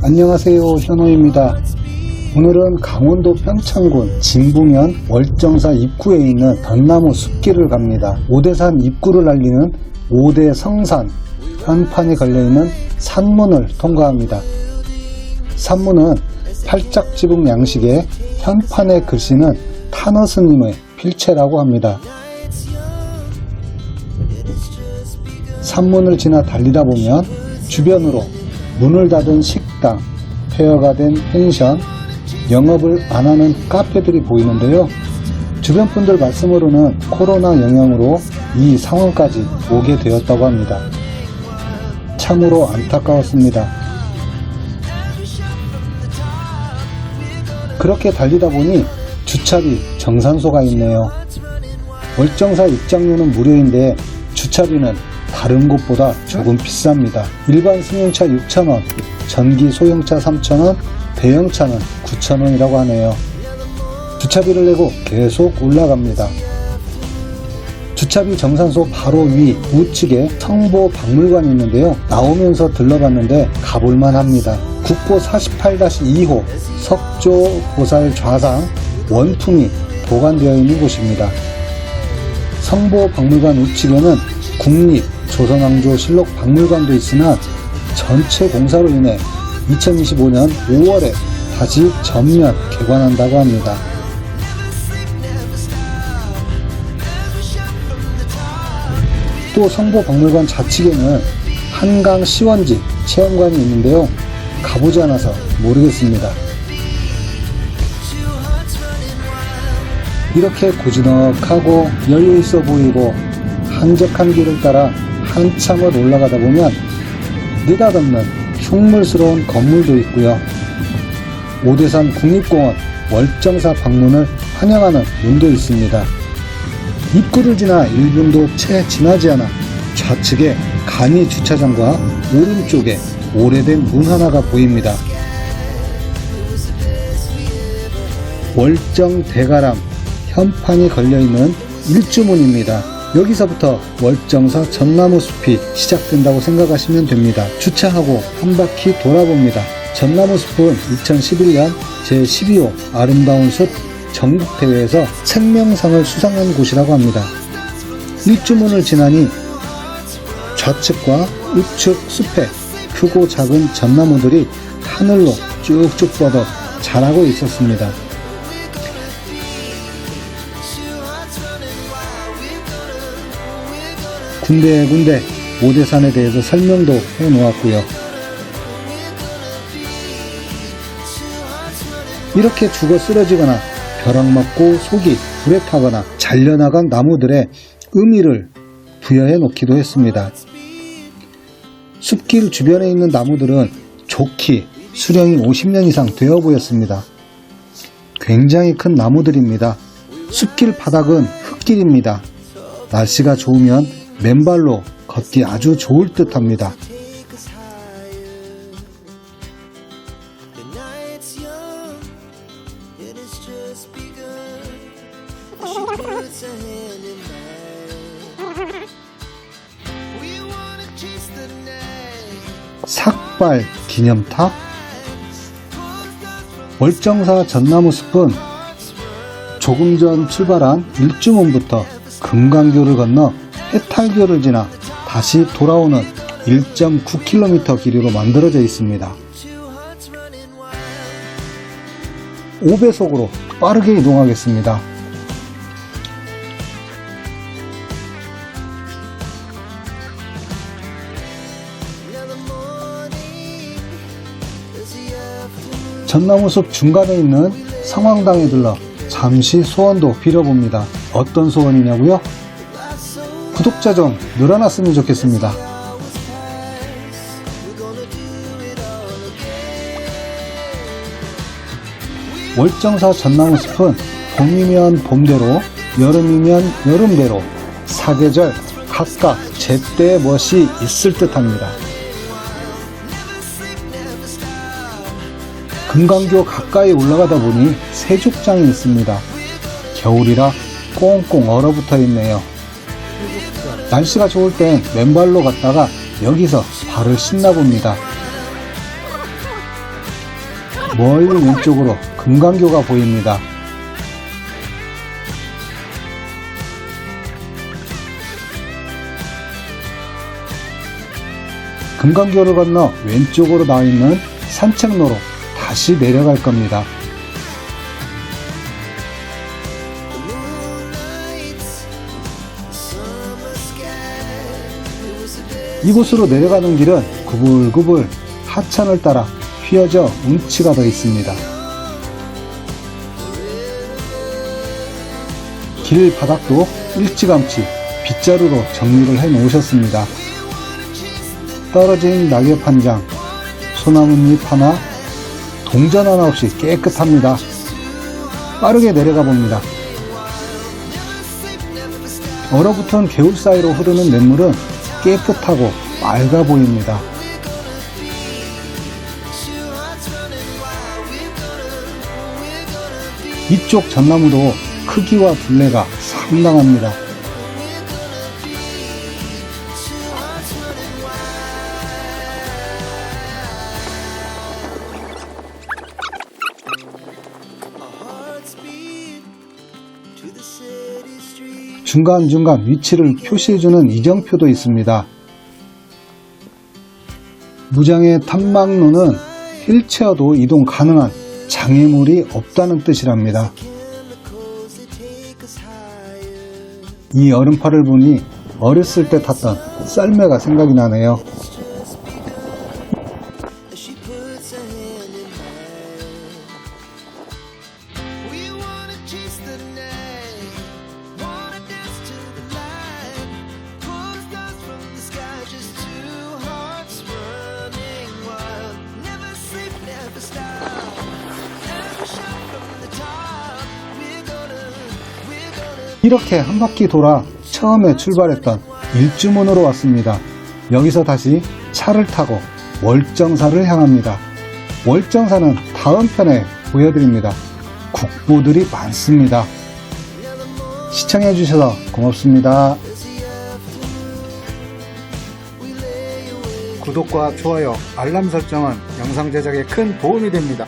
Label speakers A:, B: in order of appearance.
A: 안녕하세요 현호입니다. 오늘은 강원도 평창군 진북면 월정사 입구에 있는 벚나무 숲길을 갑니다. 오대산 입구를 알리는 오대 성산 현판에 걸려있는 산문을 통과합니다. 산문은 팔짝지붕 양식의 현판의 글씨는 탄어 스님의 필체라고 합니다. 산문을 지나 달리다 보면 주변으로 문을 닫은 식 당, 폐허가 된 펜션, 영업을 안 하는 카페들이 보이는데요. 주변 분들 말씀으로는 코로나 영향으로 이 상황까지 오게 되었다고 합니다. 참으로 안타까웠습니다. 그렇게 달리다 보니 주차비 정산소가 있네요. 월정사 입장료는 무료인데 주차비는 다른 곳보다 조금 비쌉니다. 일반 승용차 6,000원, 전기 소형차 3,000원, 대형차는 9,000원이라고 하네요. 주차비를 내고 계속 올라갑니다. 주차비 정산소 바로 위 우측에 성보 박물관이 있는데요. 나오면서 들러봤는데 가볼만 합니다. 국보 48-2호 석조 보살 좌상 원품이 보관되어 있는 곳입니다. 성보 박물관 우측에는 국립 조선왕조 실록 박물관도 있으나 전체 공사로 인해 2025년 5월에 다시 전면 개관한다고 합니다. 또 성보 박물관 좌측에는 한강 시원지 체험관이 있는데요. 가보지 않아서 모르겠습니다. 이렇게 고즈넉하고 여유 있어 보이고 한적한 길을 따라 한참을 올라가다 보면 느닷없는 흉물스러운 건물도 있고요. 오대산 국립공원 월정사 방문을 환영하는 문도 있습니다. 입구를 지나 1분도 채 지나지 않아 좌측에 간이 주차장과 오른쪽에 오래된 문 하나가 보입니다. 월정 대가람 현판이 걸려있는 일주문입니다. 여기서부터 월정사 전나무 숲이 시작된다고 생각하시면 됩니다. 주차하고 한 바퀴 돌아봅니다. 전나무 숲은 2011년 제12호 아름다운 숲 전국대회에서 생명상을 수상한 곳이라고 합니다. 일주문을 지나니 좌측과 우측 숲에 크고 작은 전나무들이 하늘로 쭉쭉 뻗어 자라고 있었습니다. 군데군데 오대산에 대해서 설명도 해 놓았고요. 이렇게 죽어 쓰러지거나 벼락 맞고 속이 불에 타거나 잘려나간 나무들의 의미를 부여해 놓기도 했습니다. 숲길 주변에 있는 나무들은 좋기 수령이 50년 이상 되어 보였습니다. 굉장히 큰 나무들입니다. 숲길 바닥은 흙길입니다. 날씨가 좋으면 맨발로 걷기 아주 좋을 듯 합니다. 삭발 기념탑 월정사 전나무 숲은 조금 전 출발한 일주문부터 금강교를 건너 해탈교를 지나 다시 돌아오는 1.9km 길이로 만들어져 있습니다.
B: Two hearts running wild.
A: 5배속으로 빠르게 이동하겠습니다. 전나무숲 중간에 있는 성황당에 들러 잠시 소원도 빌어봅니다. 어떤 소원이냐고요? 구독자 좀 늘어났으면 좋겠습니다. 월정사 전나무 숲은 봄이면 봄대로 여름이면 여름대로 사계절 각각 제때의 멋이 있을 듯합니다. 금강교 가까이 올라가다 보니 세죽장이 있습니다. 겨울이라 꽁꽁 얼어붙어 있네요. 날씨가 좋을 땐 맨발로 갔다가 여기서 발을 씻나 봅니다. 멀리 왼쪽으로 금강교가 보입니다. 금강교를 건너 왼쪽으로 나와 있는 산책로로 다시 내려갈 겁니다. 이곳으로 내려가는 길은 구불구불 하천을 따라 휘어져 운치가 더 있습니다. 길 바닥도 일찌감치 빗자루로 정리를 해 놓으셨습니다. 떨어진 낙엽 한 장, 소나무잎 하나, 동전 하나 없이 깨끗합니다. 빠르게 내려가 봅니다. 얼어붙은 개울 사이로 흐르는 냇물은 깨끗하고 맑아 보입니다. 이쪽 전나무도 크기와 둘레가 상당합니다. 중간중간 위치를 표시해주는 이정표도 있습니다. 무장의 탐방로는 휠체어도 이동 가능한 장애물이 없다는 뜻이랍니다. 이 얼음팔을 보니 어렸을 때 탔던 썰매가 생각이 나네요. 이렇게 한 바퀴 돌아 처음에 출발했던 일주문으로 왔습니다. 여기서 다시 차를 타고 월정사를 향합니다. 월정사는 다음 편에 보여드립니다. 국보들이 많습니다. 시청해주셔서 고맙습니다. 구독과 좋아요, 알람 설정은 영상 제작에 큰 도움이 됩니다.